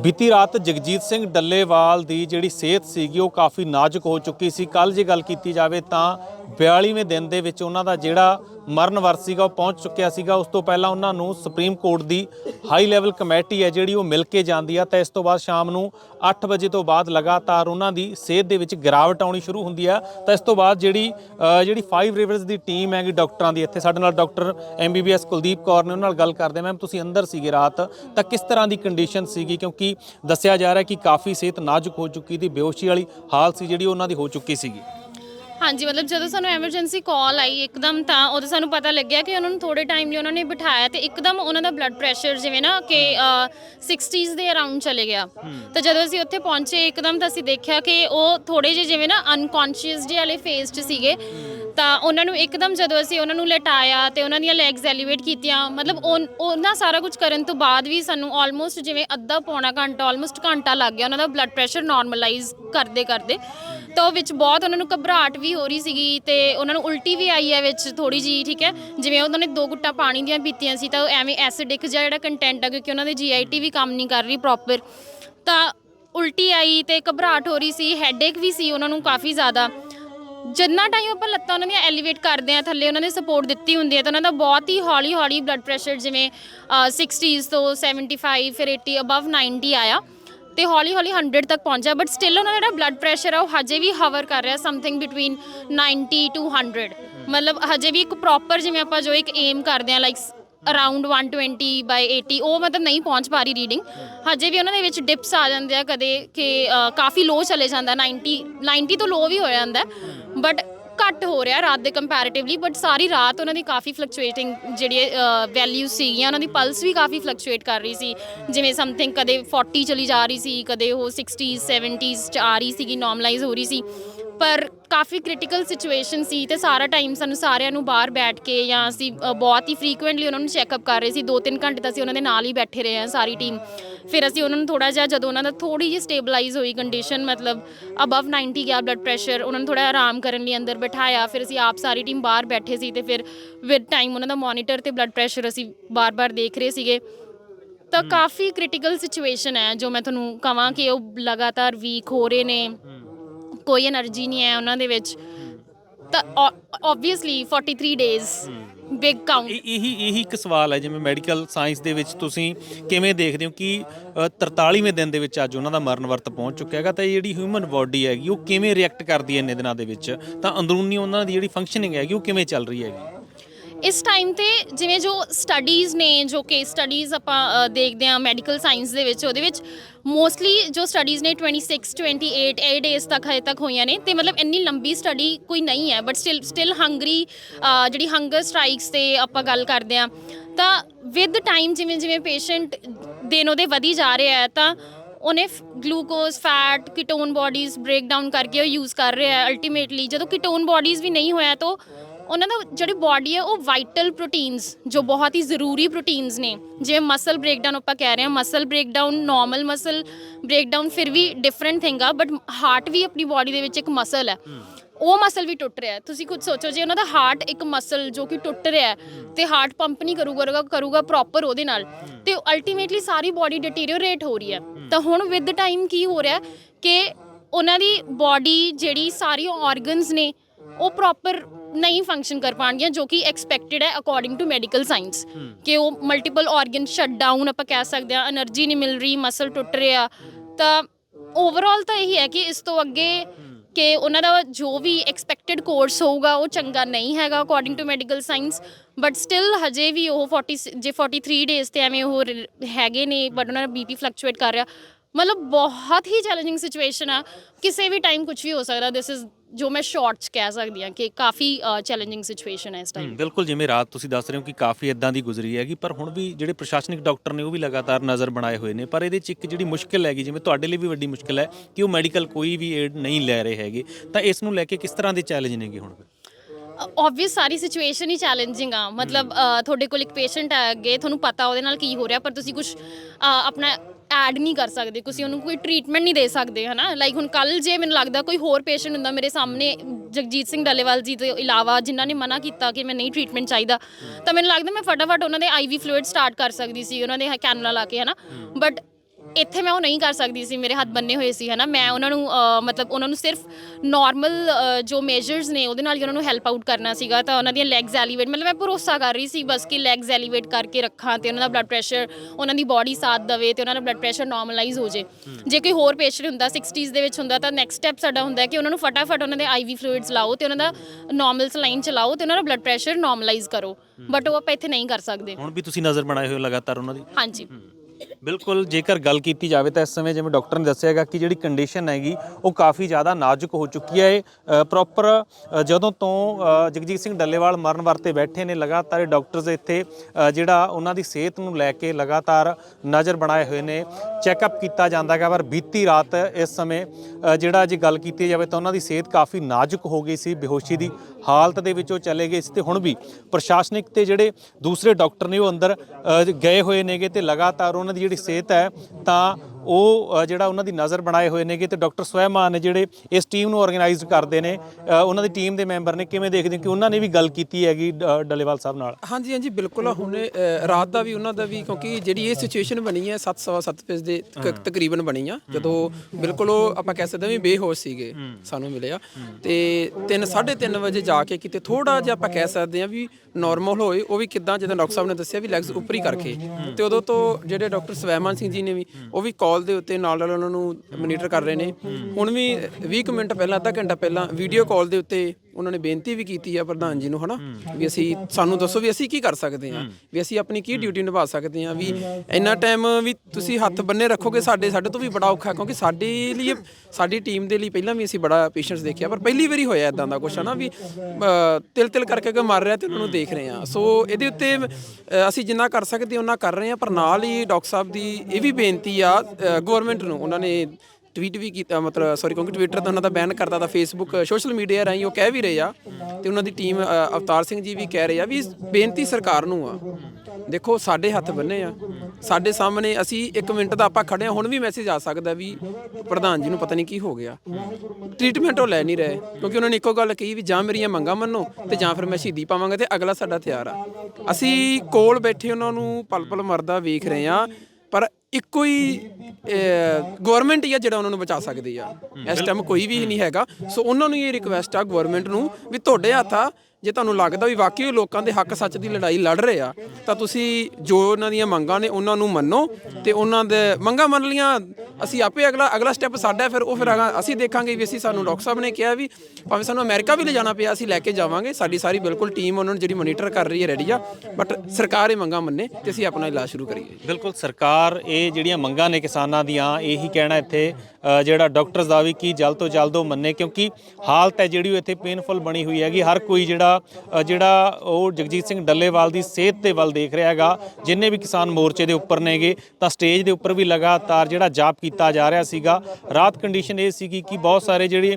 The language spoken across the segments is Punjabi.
ਬੀਤੀ ਰਾਤ ਜਗਜੀਤ ਸਿੰਘ ਡੱਲੇਵਾਲ ਦੀ ਜਿਹੜੀ ਸਿਹਤ ਸੀਗੀ ਉਹ ਕਾਫੀ ਨਾਜ਼ੁਕ ਹੋ ਚੁੱਕੀ ਸੀ। ਕੱਲ ਜੇ ਗੱਲ ਕੀਤੀ ਜਾਵੇ ਤਾਂ 42ਵੇਂ ਦਿਨ ਦੇ ਵਿੱਚ ਉਹਨਾਂ ਦਾ ਜਿਹੜਾ ਮਰਨ ਵਰਤ ਸੀਗਾ, ਉਹ ਪਹੁੰਚ ਚੁੱਕਿਆ ਸੀਗਾ। ਉਸ ਤੋਂ ਪਹਿਲਾਂ ਉਹਨਾਂ ਨੂੰ ਸੁਪਰੀਮ ਕੋਰਟ ਦੀ ਹਾਈ ਲੈਵਲ ਕਮੇਟੀ ਹੈ ਜਿਹੜੀ ਉਹ ਮਿਲ ਕੇ ਜਾਂਦੀ ਆ ਤਾਂ ਇਸ ਤੋਂ ਬਾਅਦ ਸ਼ਾਮ ਨੂੰ 8 ਵਜੇ ਤੋਂ ਬਾਅਦ ਲਗਾਤਾਰ ਉਹਨਾਂ ਦੀ ਸਿਹਤ ਦੇ ਵਿੱਚ ਗਿਰਾਵਟ ਆਉਣੀ ਸ਼ੁਰੂ ਹੁੰਦੀ ਆ। ਤਾਂ ਇਸ ਤੋਂ ਬਾਅਦ ਜਿਹੜੀ ਜਿਹੜੀ 5 ਰਿਵਰਸ ਦੀ ਟੀਮ ਹੈਗੀ ਡਾਕਟਰਾਂ ਦੀ, ਇੱਥੇ ਸਾਡੇ ਨਾਲ ਡਾਕਟਰ ਐਮਬੀਬੀਐਸ ਕੁਲਦੀਪ ਕੌਰ ਨੇ ਉਹਨਾਂ ਨਾਲ ਗੱਲ ਕਰਦੇ ਮੈਮ, ਤੁਸੀਂ ਅੰਦਰ ਸੀਗੇ ਰਾਤ, ਤਾਂ ਕਿਸ ਤਰ੍ਹਾਂ ਦੀ ਕੰਡੀਸ਼ਨ ਸੀਗੀ? ਕਿਉਂਕਿ ਦੱਸਿਆ ਜਾ ਰਿਹਾ ਕਿ ਕਾਫੀ ਸਿਹਤ ਨਾਜ਼ੁਕ ਹੋ ਚੁੱਕੀ ਸੀ, ਬੇਹੋਸ਼ੀ ਵਾਲੀ ਹਾਲ ਸੀ ਜਿਹੜੀ ਉਹਨਾਂ ਦੀ ਹੋ ਚੁੱਕੀ ਸੀਗੀ। ਹਾਂਜੀ ਮਤਲਬ ਜਦੋਂ ਸਾਨੂੰ ਐਮਰਜੈਂਸੀ ਕਾਲ ਆਈ ਇੱਕਦਮ ਤਾਂ ਉਦੋਂ ਸਾਨੂੰ ਪਤਾ ਲੱਗਿਆ ਕਿ ਉਹਨਾਂ ਨੂੰ ਥੋੜੇ ਟਾਈਮ ਲਈ ਉਹਨਾਂ ਨੇ ਬਿਠਾਇਆ ਤੇ ਇੱਕਦਮ ਉਹਨਾਂ ਦਾ ਬਲੱਡ ਪ੍ਰੈਸ਼ਰ ਜਿਵੇਂ ਨਾ ਕਿ ਅ, 60s ਦੇ ਅਰਾਊਂਡ ਚਲੇ ਗਿਆ। ਤਾਂ ਜਦੋਂ ਅਸੀਂ ਉੱਥੇ ਪਹੁੰਚੇ ਇੱਕਦਮ ਤਾਂ ਅਸੀਂ ਦੇਖਿਆ ਕਿ ਉਹ ਥੋੜੇ ਜਿਹੇ ਜਿਵੇਂ ਨਾ ਅਨਕੌਂਸ਼ੀਅਸ ਜਿਹੇ ਵਾਲੇ ਫੇਸ 'ਚ ਸੀਗੇ। ਤਾਂ ਉਹਨਾਂ ਨੂੰ ਇੱਕਦਮ ਜਦੋਂ ਅਸੀਂ ਉਹਨਾਂ ਨੂੰ ਲਟਾਇਆ ਤੇ ਉਹਨਾਂ ਦੀਆਂ ਲੈਗਸ ਐਲੀਵੇਟ ਕੀਤੀਆਂ ਮਤਲਬ ਉਹ ਉਹਨਾਂ ਸਾਰਾ ਕੁਝ ਕਰਨ ਤੋਂ ਬਾਅਦ ਵੀ ਸਾਨੂੰ ਆਲਮੋਸਟ ਜਿਵੇਂ ਅੱਧਾ ਪੌਣਾ ਘੰਟਾ ਆਲਮੋਸਟ ਘੰਟਾ ਲੱਗ ਗਿਆ ਉਹਨਾਂ ਦਾ ਬਲੱਡ ਪ੍ਰੈਸ਼ਰ ਨਾਰਮਲਾਈਜ਼ ਕਰਦੇ ਕਰਦੇ ਤਾਂ ਉਹ ਵਿੱਚ ਬਹੁਤ ਉਹਨਾਂ ਨੂੰ ਘਬਰਾਹਟ ਵੀ ਹੋ ਰਹੀ ਸੀਗੀ ਤੇ ਉਹਨਾਂ ਨੂੰ ਉਲਟੀ ਵੀ ਆਈ ਹੈ ਵਿੱਚ ਥੋੜੀ ਜੀ ਠੀਕ ਹੈ? ਜਿਵੇਂ ਉਹਨਾਂ ਨੇ ਦੋ ਗੁੱਟਾਂ ਪਾਣੀ ਦੀਆਂ ਪੀਤੀਆਂ ਸੀ ਤਾਂ ਉਹ ਐਵੇਂ ਐਸਿਡਿਕ ਜਿਹਾ ਜਿਹੜਾ ਕੰਟੈਂਟ ਆ ਕਿਉਂਕਿ ਉਹਨਾਂ ਦੇ ਜੀਆਈਟੀ ਵੀ ਕੰਮ ਨਹੀਂ ਕਰ ਰਹੀ ਪ੍ਰੋਪਰ ਤਾਂ ਉਲਟੀ ਆਈ ਤੇ ਘਬਰਾਹਟ ਹੋ ਰਹੀ ਸੀ ਹੈਡੇਕ ਵੀ ਸੀ ਉਹਨਾਂ ਨੂੰ ਕਾਫੀ ਜ਼ਿਆਦਾ। ਜਿੰਨਾ ਟਾਈਮ ਆਪਾਂ ਲੱਤਾਂ ਉਹਨਾਂ ਦੀਆਂ ਐਲੀਵੇਟ ਕਰਦੇ ਆ ਥੱਲੇ ਉਹਨਾਂ ਨੇ ਸਪੋਰਟ ਦਿੱਤੀ ਹੁੰਦੀ ਹੈ ਤਾਂ ਉਹਨਾਂ ਦਾ ਬਹੁਤ ਹੀ ਹੌਲੀ ਹੌਲੀ ਬਲੱਡ ਪ੍ਰੈਸ਼ਰ ਜਿਵੇਂ ਅ, 60s ਤੋਂ 75 ਫਿਰ 80 ਅਬਵ 90 ਆਇਆ। ਤੇ ਹੌਲੀ ਹੌਲੀ 100 ਤੱਕ ਪਹੁੰਚਿਆ ਬਟ ਸਟਿਲ ਉਹਨਾਂ ਦਾ ਜਿਹੜਾ ਬਲੱਡ ਪ੍ਰੈਸ਼ਰ ਆ ਉਹ ਹਜੇ ਵੀ ਹਵਰ ਕਰ ਰਿਹਾ ਸਮਥਿੰਗ ਬਿਟਵੀਨ 90 ਟੂ 100 ਮਤਲਬ ਹਜੇ ਵੀ ਇੱਕ ਪ੍ਰੋਪਰ ਜਿਵੇਂ ਆਪਾਂ ਜੋ ਇੱਕ ਏਮ ਕਰਦੇ ਆ ਲਾਈਕ ਅਰਾਊਂਡ 120 ਬਾਈ 80 ਉਹ ਮਤਲਬ ਨਹੀਂ ਪਹੁੰਚ ਪਾ ਰਹੀ ਰੀਡਿੰਗ ਹਜੇ ਵੀ ਉਹਨਾਂ ਦੇ ਵਿੱਚ ਡਿਪਸ ਆ ਜਾਂਦੇ ਆ ਕਦੇ ਕਿ ਅ, ਕਾਫੀ ਲੋ ਚਲੇ ਜਾਂਦਾ 90 90 ਤੋਂ ਲੋ ਵੀ ਹੋ ਜਾਂਦਾ ਬਟ ਘੱਟ ਹੋ ਰਿਹਾ ਰਾਤ ਦੇ ਕੰਪੈਰੀਟਿਵਲੀ ਬਟ ਸਾਰੀ ਰਾਤ ਉਹਨਾਂ ਦੀ ਕਾਫੀ ਫਲਕਚੁਏਟਿੰਗ ਜਿਹੜੀ ਵੈਲਿਊ ਸੀਗੀਆਂ, ਉਹਨਾਂ ਦੀ ਪਲਸ ਵੀ ਕਾਫੀ ਫਲਕਚੁਏਟ ਕਰ ਰਹੀ ਸੀ। ਜਿਵੇਂ ਸਮਥਿੰਗ ਕਦੇ 40 ਚਲੀ ਜਾ ਰਹੀ ਸੀ, ਕਦੇ ਉਹ 60s 70s ਚ ਆ ਰਹੀ ਸੀਗੀ ਨਾਰਮਲਾਈਜ਼ ਹੋ ਰਹੀ ਸੀ। ਪਰ ਕਾਫੀ ਕ੍ਰਿਟੀਕਲ ਸਿਚੁਏਸ਼ਨ ਸੀ ਤੇ ਸਾਰਾ ਟਾਈਮ ਸਾਨੂੰ ਸਾਰਿਆਂ ਨੂੰ ਬਾਹਰ ਬੈਠ ਕੇ ਜਾਂ ਅਸੀਂ ਅ, ਬਹੁਤ ਹੀ ਫ੍ਰੀਕੁਐਂਟਲੀ ਉਹਨਾਂ ਨੂੰ ਚੈੱਕਅਪ ਕਰ ਰਹੇ ਸੀ। 2-3 ਘੰਟੇ ਤਾਂ ਅਸੀਂ ਉਹਨਾਂ ਦੇ ਨਾਲ ਹੀ ਬੈਠੇ ਰਹੇ ਹਾਂ ਸਾਰੀ ਟੀਮ ਫਿਰ ਅਸੀਂ ਉਹਨਾਂ ਨੂੰ ਥੋੜਾ ਜਿਹਾ ਜਦੋਂ ਉਹਨਾਂ ਦਾ ਥੋੜੀ ਜਿਹੀ ਸਟੇਬਲਾਈਜ਼ ਹੋਈ ਕੰਡੀਸ਼ਨ ਮਤਲਬ ਅਬਵ 90 ਗਿਆ ਬਲੱਡ ਪ੍ਰੈਸ਼ਰ ਉਹਨਾਂ ਨੂੰ ਥੋੜਾ ਆਰਾਮ ਕਰਨ ਲਈ ਅੰਦਰ ਬਿਠਾਇਆ। ਫਿਰ ਅਸੀਂ ਆਪ ਸਾਰੀ ਟੀਮ ਬਾਹਰ ਬੈਠੇ ਸੀ ਤੇ ਫਿਰ ਵਿਦ ਟਾਈਮ ਉਹਨਾਂ ਦਾ ਮੋਨੀਟਰ ਤੇ ਬਲੱਡ ਪ੍ਰੈਸ਼ਰ ਅਸੀਂ ਬਾਰ-ਬਾਰ ਦੇਖ ਰਹੇ ਸੀਗੇ। ਤਾਂ ਕਾਫੀ ਕ੍ਰਿਟੀਕਲ ਸਿਚੁਏਸ਼ਨ ਹੈ ਜੋ ਮੈਂ ਤੁਹਾਨੂੰ ਕਹਾਂ ਕਿ ਉਹ ਲਗਾਤਾਰ ਵੀਕ ਹੋ ਰਹੇ ਨੇ। ਕੋਈ એનર્ਜੀ ਨਹੀਂ ਹੈ ਉਹਨਾਂ ਦੇ ਵਿੱਚ ਤਾਂ ਆਬਵੀਅਸਲੀ 43 ਡੇਜ਼ ਬਿਗ ਕਾਊਂਟ ਇਹੀ ਇਹੀ ਇੱਕ ਸਵਾਲ ਹੈ ਜਿਵੇਂ ਮੈਡੀਕਲ ਸਾਇੰਸ ਦੇ ਵਿੱਚ ਤੁਸੀਂ ਕਿਵੇਂ ਦੇਖਦੇ ਹੋ ਕਿ 43ਵੇਂ ਦਿਨ ਦੇ ਵਿੱਚ ਅੱਜ ਉਹਨਾਂ ਦਾ ਮਰਨ ਵਰਤ ਪਹੁੰਚ ਚੁੱਕਿਆ ਹੈਗਾ ਤਾਂ ਇਹ ਜਿਹੜੀ ਹਿਊਮਨ ਬਾਡੀ ਹੈਗੀ ਉਹ ਕਿਵੇਂ ਰਿਐਕਟ ਕਰਦੀ ਹੈ ਇੰਨੇ ਦਿਨਾਂ ਦੇ ਵਿੱਚ? ਤਾਂ ਅੰਦਰੂਨੀ ਉਹਨਾਂ ਦੀ ਜਿਹੜੀ ਫੰਕਸ਼ਨਿੰਗ ਹੈਗੀ ਉਹ ਕਿਵੇਂ ਚੱਲ ਰਹੀ ਹੈਗੀ? ਇਸ ਟਾਈਮ ਤੇ ਜਿਵੇਂ ਜੋ ਸਟੱਡੀਜ਼ ਨੇ ਜੋ ਕੇਸ ਸਟੱਡੀਜ਼ ਆਪਾਂ ਅ, ਦੇਖਦੇ ਹਾਂ ਮੈਡੀਕਲ ਸਾਇੰਸ ਦੇ ਵਿੱਚ ਉਹਦੇ ਵਿੱਚ ਮੋਸਟਲੀ ਜੋ ਸਟੱਡੀਜ਼ ਨੇ 26 28 8 ਡੇਜ਼ ਤੱਕ ਹਜੇ ਤੱਕ ਹੋਈਆਂ ਨੇ ਤੇ ਮਤਲਬ ਇੰਨੀ ਲੰਬੀ ਸਟੱਡੀ ਕੋਈ ਨਹੀਂ ਹੈ ਬਟ ਸਟਿਲ ਸਟਿਲ ਹੰਗਰੀ ਜਿਹੜੀ ਹੰਗਰ ਸਟ੍ਰਾਈਕਸ ਤੇ ਆਪਾਂ ਗੱਲ ਕਰਦੇ ਹਾਂ ਤਾਂ ਵਿਦ ਟਾਈਮ ਜਿਵੇਂ ਜਿਵੇਂ ਪੇਸ਼ੈਂਟ ਦਿਨ ਉਹਦੇ ਵਧੀ ਜਾ ਰਿਹਾ ਹੈ ਤਾਂ ਉਹਨੇ glucose fat ketone bodies break down ਕਰਕੇ ਉਹ ਯੂਜ਼ ਕਰ ਰਿਹਾ ਹੈ ਅਲਟੀਮੇਟਲੀ ਜਦੋਂ ਕੀਟੋਨ ਬਾਡੀਜ਼ ਵੀ ਨਹੀਂ ਹੋਇਆ ਤਾਂ ਉਹਨਾਂ ਦਾ ਜਿਹੜੀ ਬਾਡੀ ਹੈ ਉਹ ਵਾਈਟਲ ਪ੍ਰੋਟੀਨਸ ਜੋ ਬਹੁਤ ਹੀ ਜ਼ਰੂਰੀ ਪ੍ਰੋਟੀਨਸ ਨੇ। ਜਿਵੇਂ ਮਸਲ ਬ੍ਰੇਕਡਾਊਨ ਆਪਾਂ ਕਹਿ ਰਹੇ ਹਾਂ muscle breakdown normal muscle breakdown ਫਿਰ ਵੀ ਡਿਫਰੈਂਟ ਥਿੰਗ ਆ ਬਟ ਹਾਰਟ ਵੀ ਆਪਣੀ ਬਾਡੀ ਦੇ ਵਿੱਚ ਇੱਕ ਮਸਲ ਹੈ। ਉਹ ਮਸਲ ਵੀ ਟੁੱਟ ਰਿਹਾ ਤੁਸੀਂ ਖੁਦ ਸੋਚੋ ਜੇ ਉਹਨਾਂ ਦਾ ਹਾਰਟ ਇੱਕ ਮਸਲ ਜੋ ਕਿ ਟੁੱਟ ਰਿਹਾ ਹੈ, ਤੇ ਹਾਰਟ ਪੰਪ ਨਹੀਂ ਕਰੂਗਾ ਕਰੂਗਾ ਪ੍ਰੋਪਰ ਉਹਦੇ ਨਾਲ ਤੇ ਅਲਟੀਮੇਟਲੀ ਸਾਰੀ ਬਾਡੀ ਡਿਟੀਰੀਓਰੇਟ ਹੋ ਰਹੀ ਹੈ। ਤਾਂ ਹੁਣ ਵਿਦ ਟਾਈਮ ਕੀ ਹੋ ਰਿਹਾ ਕਿ ਉਹਨਾਂ ਦੀ ਬਾਡੀ ਜਿਹੜੀ ਸਾਰੀ ਆਰਗਨਸ ਨੇ ਉਹ ਪ੍ਰੋਪਰ ਨਹੀਂ ਫੰਕਸ਼ਨ ਕਰ ਪਾਣਗੀਆਂ ਜੋ ਕਿ ਐਕਸਪੈਕਟਿਡ ਹੈ ਅਕੋਰਡਿੰਗ ਟੂ ਮੈਡੀਕਲ ਸਾਇੰਸ ਕਿ ਉਹ ਮਲਟੀਪਲ ਆਰਗਨ ਸ਼ਟ ਡਾਊਨ ਆਪਾਂ ਕਹਿ ਸਕਦੇ ਆ એનર્ਜੀ ਨਹੀਂ ਮਿਲ ਰਹੀ ਮਸਲ ਟੁੱਟ ਰਿਹਾ। ਤਾਂ ਓਵਰਆਲ ਤਾਂ ਇਹੀ ਹੈ ਕਿ ਇਸ ਤੋਂ ਅੱਗੇ ਕਿ ਉਹਨਾਂ ਦਾ ਜੋ ਵੀ ਐਕਸਪੈਕਟਿਡ ਕੋਰਸ ਹੋਊਗਾ ਉਹ ਚੰਗਾ ਨਹੀਂ ਹੈਗਾ according to medical science but still ਹਜੇ ਵੀ ਉਹ 40 ਜੇ 43 ਡੇਜ਼ ਤੇ ਐਵੇਂ ਉਹ ਹੈਗੇ ਨੇ ਬਟ ਉਹਨਾਂ ਦਾ ਬੀਪੀ ਫਲਕਚੁਏਟ ਕਰ ਰਿਹਾ। ਮਤਲਬ ਬਹੁਤ ਹੀ ਚੈਲੰਜਿੰਗ ਸਿਚੁਏਸ਼ਨ ਆ। ਕਿਸੇ ਵੀ ਟਾਈਮ ਕੁਝ ਵੀ ਹੋ ਸਕਦਾ ਦਿਸ ਇਜ਼ ਜੋ ਮੈਂ ਸ਼ਾਰਟ ਚ ਕਹਿ ਸਕਦੀ ਹਾਂ ਕਿ ਕਾਫੀ ਚੈਲੰਜਿੰਗ ਸਿਚੁਏਸ਼ਨ ਹੈ ਇਸ ਟਾਈਮ ਬਿਲਕੁਲ ਜਿਵੇਂ ਰਾਤ ਤੁਸੀਂ ਦੱਸ ਰਹੇ ਹੋ ਕਿ ਕਾਫੀ ਇਦਾਂ ਦੀ ਗੁਜ਼ਰੀ ਹੈਗੀ ਪਰ ਹੁਣ ਵੀ ਜਿਹੜੇ ਪ੍ਰਸ਼ਾਸਨਿਕ ਡਾਕਟਰ ਨੇ ਉਹ ਵੀ ਲਗਾਤਾਰ ਨਜ਼ਰ ਬਣਾਏ ਹੋਏ ਨੇ। ਪਰ ਇਹਦੇ ਚ ਇੱਕ ਜਿਹੜੀ ਮੁਸ਼ਕਿਲ ਹੈਗੀ ਜਿਵੇਂ ਤੁਹਾਡੇ ਲਈ ਵੀ ਵੱਡੀ ਮੁਸ਼ਕਿਲ ਹੈ ਕਿ ਉਹ ਮੈਡੀਕਲ ਕੋਈ ਵੀ ਏਡ ਨਹੀਂ ਲੈ ਰਹੇ ਹੈਗੇ। ਤਾਂ ਇਸ ਨੂੰ ਲੈ ਕੇ ਕਿਸ ਤਰ੍ਹਾਂ ਦੇ ਚੈਲੰਜ ਨੇਗੇ ਹੁਣ? ਆਬਵੀਅਸ ਸਾਰੀ ਸਿਚੁਏਸ਼ਨ ਹੀ ਚੈਲੰਜਿੰਗ ਆ। ਮਤਲਬ ਤੁਹਾਡੇ ਕੋਲ ਇੱਕ ਪੇਸ਼ੈਂਟ ਆ ਅੱਗੇ ਤੁਹਾਨੂੰ ਪਤਾ ਉਹਦੇ ਨਾਲ ਕੀ ਹੋ ਰਿਹਾ ਪਰ ਤੁਸੀਂ ਕੁਝ ਆਪਣਾ ਐਡ ਨਹੀਂ ਕਰ ਸਕਦੇ, ਤੁਸੀਂ ਉਹਨੂੰ ਕੋਈ ਟ੍ਰੀਟਮੈਂਟ ਨਹੀਂ ਦੇ ਸਕਦੇ, ਹਨਾ? ਲਾਈਕ ਹੁਣ ਕੱਲ ਜੇ ਮੈਨੂੰ ਲੱਗਦਾ ਕੋਈ ਹੋਰ ਪੇਸ਼ੈਂਟ ਹੁੰਦਾ ਮੇਰੇ ਸਾਹਮਣੇ, ਜਗਜੀਤ ਸਿੰਘ ਡੱਲੇਵਾਲ ਜੀ ਤੋਂ ਇਲਾਵਾ, ਜਿਨ੍ਹਾਂ ਨੇ ਮਨਾ ਕੀਤਾ ਕਿ ਮੈਂ ਨਹੀਂ ਟ੍ਰੀਟਮੈਂਟ ਚਾਹੀਦਾ, ਤਾਂ ਮੈਨੂੰ ਲੱਗਦਾ ਮੈਂ ਫਟਾਫਟ ਉਹਨਾਂ ਦੇ ਆਈਵੀ ਫਲੂਇਡ ਸਟਾਰਟ ਕਰ ਸਕਦੀ ਸੀ, ਉਹਨਾਂ ਦੇ ਕੈਨੂਲਾ ਲਾ ਕੇ, ਹਨਾ? ਬਟ ਇੱਥੇ ਮੈਂ ਉਹ ਨਹੀਂ ਕਰ ਸਕਦੀ ਸੀ ਮੇਰੇ ਹੱਥ ਬੰਨੇ ਹੋਏ ਸੀ ਹਨਾ? ਮੈਂ ਉਹਨਾਂ ਨੂੰ ਅ, ਮਤਲਬ ਉਹਨਾਂ ਨੂੰ ਸਿਰਫ ਨਾਰਮਲ ਜੋ ਮੇਜਰਸ ਨੇ ਉਹਦੇ ਨਾਲ ਹੀ ਉਹਨਾਂ ਨੂੰ ਹੈਲਪ ਆਊਟ ਕਰਨਾ ਸੀਗਾ ਤਾਂ ਉਹਨਾਂ ਦੀਆਂ ਲੈਗਸ ਐਲੀਵੇਟ ਮਤਲਬ ਮੈਂ ਭਰੋਸਾ ਕਰ ਰਹੀ ਸੀ ਬਸ ਕਿ ਲੈਗਸ ਐਲੀਵੇਟ ਕਰਕੇ ਰੱਖਾਂ ਤੇ ਉਹਨਾਂ ਦਾ ਬਲੱਡ ਪ੍ਰੈਸ਼ਰ ਉਹਨਾਂ ਦੀ ਬਾਡੀ ਸਾਥ ਦਵੇ ਤੇ ਉਹਨਾਂ ਦਾ ਬਲੱਡ ਪ੍ਰੈਸ਼ਰ ਨਾਰਮਲਾਈਜ਼ ਹੋ ਜੇ। ਜੇ ਕੋਈ ਹੋਰ ਪੇਸ਼ੈਂਟ ਹੁੰਦਾ 60s ਦੇ ਵਿੱਚ ਹੁੰਦਾ ਤਾਂ ਨੈਕਸਟ ਸਟੈਪ ਸਾਡਾ ਹੁੰਦਾ ਹੈ ਕਿ ਉਹਨਾਂ ਨੂੰ ਫਟਾਫਟ ਉਹਨਾਂ ਦੇ ਆਈਵੀ ਫਲੂਇਡਸ ਲਾਓ ਤੇ ਉਹਨਾਂ ਦਾ ਨਾਰਮਲ ਸਲਾਈਨ ਚਲਾਓ ਤੇ ਉਹਨਾਂ ਦਾ ਬਲੱਡ ਪ੍ਰੈਸ਼ਰ ਨਾਰਮਲਾਈਜ਼ ਕਰੋ। ਬਟ ਉਹ ਆਪਾਂ ਇੱਥੇ ਨਹੀਂ ਕਰ ਸਕਦੇ। ਹੁਣ ਵੀ ਤੁਸੀਂ ਨਜ਼ਰ ਬਣਾਏ ਹੋਏ ਹੋ ਲਗਾਤਾਰ ਉਹਨਾਂ ਦੀ? ਹਾਂਜੀ। ਬਿਲਕੁਲ, ਜੇਕਰ ਗੱਲ ਕੀਤੀ ਜਾਵੇ ਤਾਂ ਇਸ ਸਮੇਂ ਜਿਵੇਂ ਡਾਕਟਰ ਨੇ ਦੱਸਿਆਗਾ ਕਿ ਜਿਹੜੀ ਕੰਡੀਸ਼ਨ ਹੈਗੀ, ਉਹ ਕਾਫੀ ਜ਼ਿਆਦਾ ਨਾਜ਼ੁਕ ਹੋ ਚੁੱਕੀ ਹੈ ਪ੍ਰੋਪਰ ਜਦੋਂ ਤੋਂ ਜਗਜੀਤ ਸਿੰਘ ਡੱਲੇਵਾਲ ਮਰਨ ਵਰਤੇ ਬੈਠੇ ਨੇ, ਲਗਾਤਾਰ ਇਹ ਡਾਕਟਰਸ ਇੱਥੇ ਜਿਹੜਾ ਉਹਨਾਂ ਦੀ ਸਿਹਤ ਨੂੰ ਲੈ ਕੇ ਲਗਾਤਾਰ ਨਜ਼ਰ ਬਣਾਏ ਹੋਏ ਨੇ ਚੈੱਕਅਪ ਕੀਤਾ ਜਾਂਦਾ ਹੈਗਾ, ਪਰ ਬੀਤੀ ਰਾਤ ਇਸ ਸਮੇਂ ਜਿਹੜਾ ਜੇ ਗੱਲ ਕੀਤੀ ਜਾਵੇ ਤਾਂ ਉਹਨਾਂ ਦੀ ਸਿਹਤ ਕਾਫੀ ਨਾਜ਼ੁਕ ਹੋ ਗਈ ਸੀ, ਬੇਹੋਸ਼ੀ ਦੀ ਹਾਲਤ ਦੇ ਵਿੱਚ ਉਹ ਚਲੇ ਗਏ ਸੀ ਤੇ ਹੁਣ ਵੀ ਪ੍ਰਸ਼ਾਸਨਿਕ ਤੇ ਜਿਹੜੇ ਦੂਸਰੇ ਡਾਕਟਰ ਨੇ ਉਹ ਅੰਦਰ ਗਏ ਹੋਏ ਨੇਗੇ ਤੇ ਲਗਾਤਾਰ ਉਹਨਾਂ ਦੀ ਜਿਹੜੀ ਸਿਹਤ ਹੈ ਤਾਂ ਉਹ ਜਿਹੜਾ ਉਹਨਾਂ ਦੀ ਨਜ਼ਰ ਬਣਾਏ ਹੋਏ ਨੇਗੇ ਤੇ ਡਾਕਟਰ ਸਵੈਮਾਨ ਨੇ ਜਿਹੜੇ ਇਸ ਟੀਮ ਨੂੰ ਆਰਗੇਨਾਈਜ਼ ਕਰਦੇ ਨੇ ਉਹਨਾਂ ਦੀ ਟੀਮ ਦੇ ਮੈਂਬਰ ਨੇ ਕਿਵੇਂ ਦੇਖਦੇ ਕਿ ਉਹਨਾਂ ਨੇ ਵੀ ਗੱਲ ਕੀਤੀ ਹੈਗੀ ਡੱਲੇਵਾਲ ਸਾਹਿਬ ਨਾਲ। ਹਾਂਜੀ ਹਾਂਜੀ ਬਿਲਕੁਲ ਹੁਣ ਰਾਤ ਦਾ ਵੀ ਉਹਨਾਂ ਦਾ ਵੀ ਕਿਉਂਕਿ ਜਿਹੜੀ ਇਹ ਸਿਚੁਏਸ਼ਨ ਬਣੀ ਹੈ 7:30 ਵਜੇ ਦੇ ਤਕ- ਤਕਰੀਬਨ ਬਣੀ ਆ। ਜਦੋਂ ਬਿਲਕੁਲ ਉਹ ਆਪਾਂ ਕਹਿ ਸਕਦੇ ਹਾਂ ਵੀ ਬੇਹੋਸ਼ ਸੀਗੇ ਸਾਨੂੰ ਮਿਲਿਆ। ਤੇ 3 3:30 ਵਜੇ ਜਾ ਕੇ ਕਿਤੇ ਥੋੜਾ ਜਿਹਾ ਆਪਾਂ ਕਹਿ ਸਕਦੇ ਹਾਂ ਵੀ ਨਾਰਮਲ ਹੋਏ ਉਹ ਵੀ ਕਿਦਾਂ ਜਦੋਂ ਡਾਕਟਰ ਸਾਹਿਬ ਨੇ ਦੱਸਿਆ ਵੀ ਲੈਗਸ ਉੱਪਰ ਹੀ ਕਰਕੇ। ਤੇ ਉਦੋਂ ਤੋਂ ਜਿਹੜੇ ਡਾਕਟਰ ਸਵੈਮਾਨ ਸਿੰਘ ਜੀ ਨੇ ਵੀ ਉਹ ਵੀ ਕਾਲ ਦੇ ਉੱਤੇ ਨਾਲ ਨਾਲ ਉਹਨਾਂ ਨੂੰ ਮੋਨੀਟਰ ਕਰ ਰਹੇ ਨੇ। ਹੁਣ ਵੀ 20 ਕੁ ਮਿੰਟ ਪਹਿਲਾਂ, ਅੱਧਾ ਘੰਟਾ ਪਹਿਲਾਂ ਵੀਡੀਓ ਕਾਲ ਦੇ ਉੱਤੇ ਉਹਨਾਂ ਨੇ ਬੇਨਤੀ ਵੀ ਕੀਤੀ ਆ ਪ੍ਰਧਾਨ ਜੀ ਨੂੰ ਹਨਾ? ਵੀ ਅਸੀਂ ਸਾਨੂੰ ਦੱਸੋ ਵੀ ਅਸੀਂ ਕੀ ਕਰ ਸਕਦੇ ਹਾਂ ਵੀ ਅਸੀਂ ਆਪਣੀ ਕੀ ਡਿਊਟੀ ਨਿਭਾ ਸਕਦੇ ਹਾਂ ਵੀ ਇੰਨਾ ਟਾਈਮ ਵੀ ਤੁਸੀਂ ਹੱਥ ਬੰਨੇ ਰੱਖੋਗੇ ਸਾਡੇ ਸਾਡੇ ਤੋਂ ਵੀ ਬੜਾ ਔਖਾ ਕਿਉਂਕਿ ਸਾਡੇ ਲਈ ਸਾਡੀ ਟੀਮ ਦੇ ਲਈ ਪਹਿਲਾਂ ਵੀ ਅਸੀਂ ਬੜਾ ਪੇਸ਼ੈਂਟਸ ਦੇਖਿਆ ਪਰ ਪਹਿਲੀ ਵਾਰੀ ਹੋਇਆ ਇਦਾਂ ਦਾ ਕੁਛ ਹਨਾ? ਵੀ ਤਿਲ ਤਿਲ ਕਰਕੇ ਕੋਈ ਮਰ ਰਿਹਾ ਤੇ ਉਹਨਾਂ ਨੂੰ ਦੇਖ ਰਹੇ ਆ ਸੋ ਇਹਦੇ ਉੱਤੇ ਅਸੀਂ ਜਿੰਨਾ ਕਰ ਸਕਦੇ ਉਹਨਾਂ ਕਰ ਰਹੇ ਆ ਪਰ ਨਾਲ ਹੀ ਡਾਕਟਰ ਸਾਹਿਬ ਦੀ ਇਹ ਵੀ ਬੇਨਤੀ ਆ ਗਵਰਨਮੈਂਟ ਨੂੰ ਉਹਨਾਂ ਨੇ ਟਵੀਟ ਵੀ ਕੀਤਾ, ਮਤਲਬ ਸੌਰੀ ਕਿਉਂਕਿ ਟਵਿੱਟਰ ਤਾਂ ਉਹਨਾਂ ਦਾ ਬੈਨ ਕਰਤਾ ਤਾਂ ਫੇਸਬੁੱਕ ਸੋਸ਼ਲ ਮੀਡੀਆ ਰਾਹੀਂ ਉਹ ਕਹਿ ਵੀ ਰਹੇ ਆ ਤੇ ਉਹਨਾਂ ਦੀ ਟੀਮ ਅਵਤਾਰ ਸਿੰਘ ਜੀ ਵੀ ਕਹਿ ਰਹੇ ਆ ਵੀ ਬੇਨਤੀ ਸਰਕਾਰ ਨੂੰ ਆ। ਦੇਖੋ, ਸਾਡੇ ਹੱਥ ਬੰਨੇ ਆ। ਸਾਡੇ ਸਾਹਮਣੇ ਅਸੀਂ 1 ਮਿੰਟ ਦਾ ਆਪਾਂ ਖੜੇ ਆ, ਹੁਣ ਵੀ ਮੈਸੇਜ ਆ ਸਕਦਾ ਵੀ ਪ੍ਰਧਾਨ ਜੀ ਨੂੰ ਪਤਾ ਨਹੀਂ ਕੀ ਹੋ ਗਿਆ। ਟ੍ਰੀਟਮੈਂਟ ਉਹ ਲੈ ਨਹੀਂ ਰਹੇ, ਕਿਉਂਕਿ ਉਹਨਾਂ ਨੇ ਇੱਕੋ ਗੱਲ ਕਹੀ ਵੀ ਜਾਂ ਮੇਰੀਆਂ ਮੰਗਾਂ ਮੰਨੋ ਤੇ ਜਾਂ ਫਿਰ ਮੈਂ ਸ਼ਹੀਦੀ ਪਾਵਾਂਗਾ ਤੇ ਅਗਲਾ ਸਾਡਾ ਤਿਆਰ ਆ। ਅਸੀਂ ਕੋਲ ਬੈਠੇ ਉਹਨਾਂ ਨੂੰ ਪਲ ਪਲ ਮਰਦਾ ਵੇਖ ਰਹੇ ਆ, ਪਰ ਇੱਕੋ ਹੀ ਗਵਰਨਮੈਂਟ ਹੀ ਆ ਜਿਹੜਾ ਉਹਨਾਂ ਨੂੰ ਬਚਾ ਸਕਦੀ ਆ। ਇਸ ਟਾਈਮ ਕੋਈ ਵੀ ਨਹੀਂ ਹੈਗਾ। ਸੋ ਉਹਨਾਂ ਨੂੰ ਇਹ ਰਿਕਵੈਸਟ ਆ ਗਵਰਨਮੈਂਟ ਨੂੰ ਵੀ ਤੁਹਾਡੇ ਹੱਥ ਆ ਜੇ ਤੁਹਾਨੂੰ ਲੱਗਦਾ ਵੀ ਵਾਕਈ ਉਹ ਲੋਕਾਂ ਦੇ ਹੱਕ ਸੱਚ ਦੀ ਲੜਾਈ ਲੜ ਰਹੇ ਆ, ਤਾਂ ਤੁਸੀਂ ਜੋ ਉਹਨਾਂ ਦੀਆਂ ਮੰਗਾਂ ਨੇ ਉਹਨਾਂ ਨੂੰ ਮੰਨੋ ਤੇ ਉਹਨਾਂ ਦੇ ਮੰਗਾਂ ਮੰਨ ਲੀਆਂ ਅਸੀਂ ਆਪੇ ਅਗਲਾ ਅਗਲਾ ਸਟੈਪ ਸਾਡਾ ਫਿਰ ਉਹ ਫਿਰ ਅਸੀਂ ਦੇਖਾਂਗੇ ਵੀ ਅਸੀਂ ਸਾਨੂੰ ਡਾਕਟਰ ਸਾਹਿਬ ਨੇ ਕਿਹਾ ਵੀ ਭਾਵੇਂ ਸਾਨੂੰ ਅਮਰੀਕਾ ਵੀ ਲੈ ਜਾਣਾ ਪਿਆ, ਅਸੀਂ ਲੈ ਕੇ ਜਾਵਾਂਗੇ। ਸਾਡੀ ਸਾਰੀ ਬਿਲਕੁਲ ਟੀਮ ਉਹਨਾਂ ਨੂੰ ਜਿਹੜੀ ਮੋਨੀਟਰ ਕਰ ਰਹੀ ਹੈ ਰੈਡੀ ਆ ਬਟ ਸਰਕਾਰ ਇਹ ਮੰਗਾਂ ਮੰਨੇ ਤੇ ਅਸੀਂ ਆਪਣਾ ਇਲਾਜ ਸ਼ੁਰੂ ਕਰੀਏ। ਬਿਲਕੁਲ, ਸਰਕਾਰ ਇਹ ਜਿਹੜੀਆਂ ਮੰਗਾਂ ਨੇ ਕਿਸਾਨਾਂ ਦੀਆਂ, ਇਹੀ ਕਹਿਣਾ ਇੱਥੇ ਜਿਹੜਾ ਡਾਕਟਰਸ ਦਾ ਵੀ ਕੀ ਜਲਦ ਤੋਂ ਜਲਦ ਉਹ ਮੰਨੇ, ਕਿਉਂਕਿ ਹਾਲਤ ਹੈ ਜਿਹੜੀ ਉਹ ਇੱਥੇ ਪੇਨਫੁਲ ਬਣੀ ਹੋਈ ਹੈਗੀ। ਹਰ ਕੋਈ ਜਿਹੜਾ ਜਿਹੜਾ ਉਹ ਜਗਜੀਤ ਸਿੰਘ ਡੱਲੇਵਾਲ ਦੀ ਸਿਹਤ ਦੇ ਵੱਲ ਦੇਖ ਰਿਹਾ ਹੈਗਾ। ਜਿੰਨੇ ਵੀ ਕਿਸਾਨ ਮੋਰਚੇ ਦੇ ਉੱਪਰ ਨੇਗੇ, ਤਾਂ ਸਟੇਜ ਦੇ ਉੱਪਰ ਵੀ ਲਗਾਤਾਰ ਜਿਹੜਾ ਜਾਪ ਕੀਤਾ ਜਾ ਰਿਹਾ ਸੀਗਾ। ਰਾਤ ਕੰਡੀਸ਼ਨ ਇਹ ਸੀਗੀ ਕਿ ਬਹੁਤ ਸਾਰੇ ਜਿਹੜੇ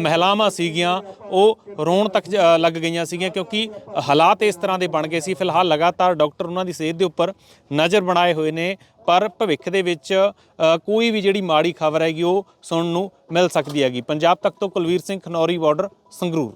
ਮਹਿਲਾਵਾਂ ਸੀਗੀਆਂ, ਉਹ ਰੋਣ ਤੱਕ ਲੱਗ ਗਈਆਂ ਸੀਗੀਆਂ, ਕਿਉਂਕਿ ਹਾਲਾਤ ਇਸ ਤਰ੍ਹਾਂ ਦੇ ਬਣ ਗਏ ਸੀ। ਫਿਲਹਾਲ ਲਗਾਤਾਰ ਡਾਕਟਰ ਉਹਨਾਂ ਦੀ ਸਿਹਤ ਦੇ ਉੱਪਰ ਨਜ਼ਰ ਬਣਾਏ ਹੋਏ ਨੇ। ਪਰ ਭਵਿੱਖ ਦੇ ਵਿੱਚ ਕੋਈ ਵੀ ਜਿਹੜੀ ਮਾੜੀ ਖਬਰ ਹੈਗੀ, ਉਹ ਸੁਣਨ ਨੂੰ ਮਿਲ ਸਕਦੀ ਹੈਗੀ। ਪੰਜਾਬ ਤੱਕ ਤੋਂ ਕੁਲਵੀਰ ਸਿੰਘ ਖਨੌਰੀ, ਬਾਰਡਰ ਸੰਗਰੂਰ।